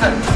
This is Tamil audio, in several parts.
항상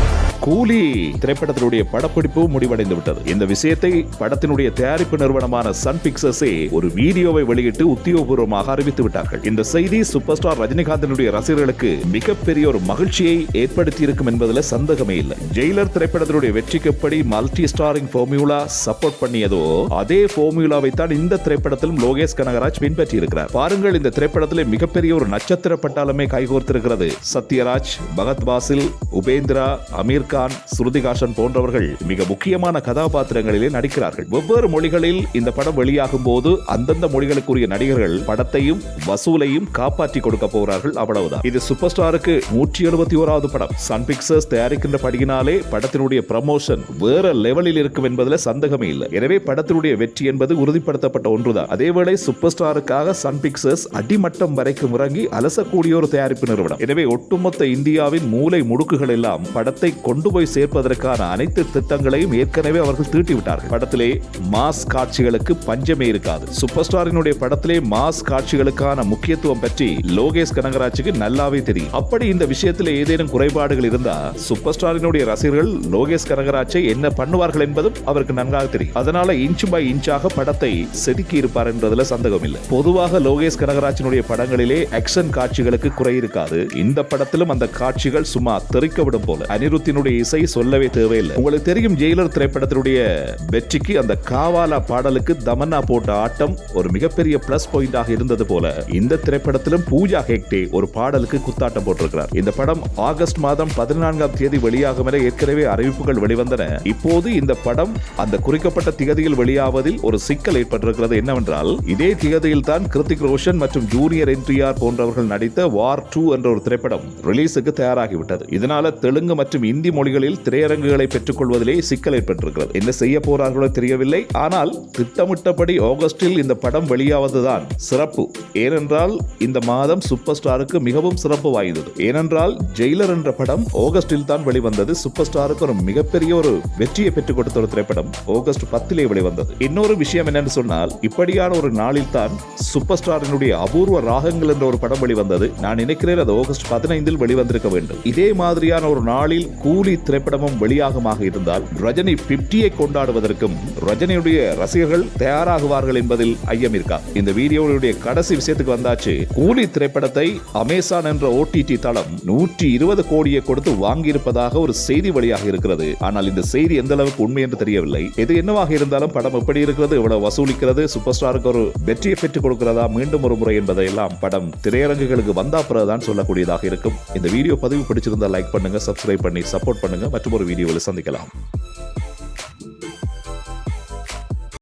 கூலி திரைப்படத்தினுடைய படப்பிடிப்பு முடிவடைந்து விட்டது இந்த விஷயத்தை படத்தினுடைய தயாரிப்பு நிறுவனமான சன் பிக்சர்ஸே ஒரு வீடியோவை வெளியிட்டு உத்தியோகபூர்வமாக அறிவித்து விட்டார்கள் இந்த செய்தி சூப்பர் ஸ்டார் ரஜினிகாந்தினுடைய ரசிகர்களுக்கு மிகப்பெரிய ஒரு மகிழ்ச்சியை ஏற்படுத்தி இருக்கும் என்பதில் சந்தேகமே இல்லை. ஜெயிலர் திரைப்படத்தினுடைய வெற்றிக்கு எப்படி மல்டி ஸ்டாரிங் ஃபார்முலா சப்போர்ட் பண்ணியதோ அதே ஃபார்முலாவை தான் இந்த திரைப்படத்திலும் லோகேஷ் கனகராஜ் பின்பற்றி இருக்கிறார் பாருங்கள் இந்த திரைப்படத்திலே மிகப்பெரிய ஒரு நட்சத்திர பட்டாலுமே கைகோர்த்திருக்கிறது. சத்யராஜ் பகத் பாசில் உபேந்திரா அமீர் கான் ஸ்ருதிகாசன் போன்றவர்கள் மிக முக்கியமான கதாபாத்திரங்களிலே நடிக்கிறார்கள். வெவ்வேறு மொழிகளில் இந்த படம் வெளியாகும் போது அந்தந்த மொழிகளுக்குரிய நடிகர்கள் படத்தையும் வசூலையும் காப்பாற்றி கொடுக்க போகிறார்கள் அவ்வளவுதான். இது சூப்பர் ஸ்டாருக்கு நூற்றி எழுபத்தி ஓராவது படம். சன் பிக்சர்ஸ் தயாரிக்கின்ற படியினாலே படத்தினுடைய ப்ரமோஷன் வேற லெவலில் இருக்கும் என்பதில் சந்தேகமே இல்லை. எனவே படத்தினுடைய வெற்றி என்பது உறுதிப்படுத்தப்பட்ட ஒன்றுதான். அதேவேளை சூப்பர் ஸ்டாருக்காக சன் பிக்சர்ஸ் அடிமட்டம் வரைக்கும் இறங்கி அலசக்கூடிய ஒரு தயாரிப்பு நிறுவனம். எனவே ஒட்டுமொத்த இந்தியாவின் மூலை முடுக்குகள் எல்லாம் படத்தை கொண்டு போய் சேர்ப்பதற்கான அனைத்து திட்டங்களையும் ஏற்கனவே அவர்கள் தீட்டிவிட்டார்கள். படத்திலே மாஸ் காட்சிகளுக்கு பஞ்சமே இருக்காது. சூப்பர் ஸ்டாரினுடைய படத்திலே மாஸ் காட்சிகளுக்கான முக்கியத்துவம் பற்றி லோகேஷ் கனகராஜுக்கு நல்லாவே தெரியும். அப்படி இந்த விஷயத்தில் ஏதேனும் குறைபாடுகள் இருந்தா சூப்பர் ஸ்டாரினுடைய ரசிகர்கள் லோகேஷ் கனகராஜை என்ன பண்ணுவார்கள் என்பதும் அவருக்கு நன்றாக தெரியும். அதனால இன்ச் பை இன்ச்சாக படத்தை செதுக்கி இருப்பார் என்பதுல சந்தேகம் இல்லை. பொதுவாக லோகேஷ் கனகராஜினுடைய படங்களிலே ஆக்ஷன் காட்சிகளுக்கு குறை இருக்காது. இந்த படத்திலும் அந்த காட்சிகள் சும்மா தெறிக்க விடும் போல. அனிருத்தினுடைய இசை சொல்லவே தேவையில்லை. உங்களுக்கு தெரியும் ஜெயிலர் திரைப்படத்தினுடைய வெற்றிக்கு அந்த காவாலா பாடலுக்கு தமன்னா போட்ட ஆட்டம் ஒரு மிகப்பெரிய பிளஸ் பாயிண்டாக இருந்தது போல. இந்த திரைப்படத்திலும் பூஜா ஹெக்டே ஒரு பாடலுக்கு குத்தாட்டம் போட்டிருக்கிறார். இந்த படம் ஆகஸ்ட் மாதம் பதினான்காம் தேதி வெளியாகும் என ஏற்கனவே அறிவிப்புகள் வெளிவந்தன. இப்போது இந்த படம் அந்த குறிக்கப்பட்ட திகதியில் வெளியாவதில் ஒரு சிக்கல் ஏற்பட்டிருக்கிறது என்னவென்றால் இதே திகதியில் தான் கிருத்திக் ரோஷன் மற்றும் ஜூனியர் என்டிஆர் போன்றவர்கள் நடித்த வார் டூ என்ற ஒரு திரைப்படம் ரிலீஸுக்கு தயாராகிவிட்டது. இதனால தெலுங்கு மற்றும் இந்தி மொழி மொழிகளில் திரையரங்குகளை பெற்றுக்கொள்வதிலே சிக்கல் ஏற்பட்டிருக்கிறது என்ன செய்ய போறார்களோ தெரியவில்லை. ஆனால் திட்டமிட்டபடி ஆகஸ்டில் இந்த படம் வெளியாவதுதான் சிறப்பு. ஏனென்றால் இந்த மாதம் சூப்பர் ஸ்டாருக்கு மிகவும் சிறப்பு வாய்ந்தது. ஏனென்றால் ஜெயிலர் என்ற படம் ஆகஸ்டில் தான் வெளிவந்தது. சூப்பர் ஸ்டாருக்கு ஒரு மிகப்பெரிய ஒரு வெற்றியை பெற்றுக் கொடுத்த ஒரு திரைப்படம் ஆகஸ்ட் பத்திலே வெளிவந்தது. இன்னொரு விஷயம் என்னன்னு சொன்னால் இப்படியான ஒரு நாளில் தான் சூப்பர் ஸ்டாரினுடைய அபூர்வ ராகங்கள் என்ற ஒரு படம் வெளிவந்தது. நான் நினைக்கிறேன் அது ஆகஸ்ட் பதினைந்தில் வெளிவந்திருக்க வேண்டும். இதே மாதிரியான ஒரு நாளில் கூலி திரைப்படமும் வெளியாகமாக இருந்தால் ரஜினி பிப்டியை கொண்டாடுவதற்கும் ரஜினியுடைய ரசிகர்கள் தயாராகுவார்கள் என்பதில் ஐயம் இருக்கா? இந்த வீடியோவுடைய கடைசி விஷயத்துக்கு வந்தாச்சு. கூலி திரைப்படத்தை அமேசான் என்ற ஓடிடி தளம் நூற்றி இருபது கோடியை கொடுத்து வாங்கியிருப்பதாக ஒரு செய்தி வழியாக இருக்கிறது. ஆனால் இந்த செய்தி எந்த அளவுக்கு உண்மை என்று தெரியவில்லை. எது என்னவாக இருந்தாலும் படம் எப்படி இருக்கிறது இவ்வளவு வசூலிக்கிறது சூப்பர் ஸ்டாருக்கு ஒரு வெற்றியை பெற்றுக் கொடுக்கிறதா மீண்டும் ஒரு முறை என்பதையெல்லாம் படம் திரையரங்குகளுக்கு வந்தா பிறகுதான் சொல்லக்கூடியதாக இருக்கும். இந்த வீடியோ பதிவு பிடிச்சிருந்தா லைக் பண்ணுங்க சப்ஸ்கிரைப் பண்ணி சப்போர்ட் பண்ணுங்க. மற்றும் ஒரு வீடியோவில் சந்திக்கலாம்.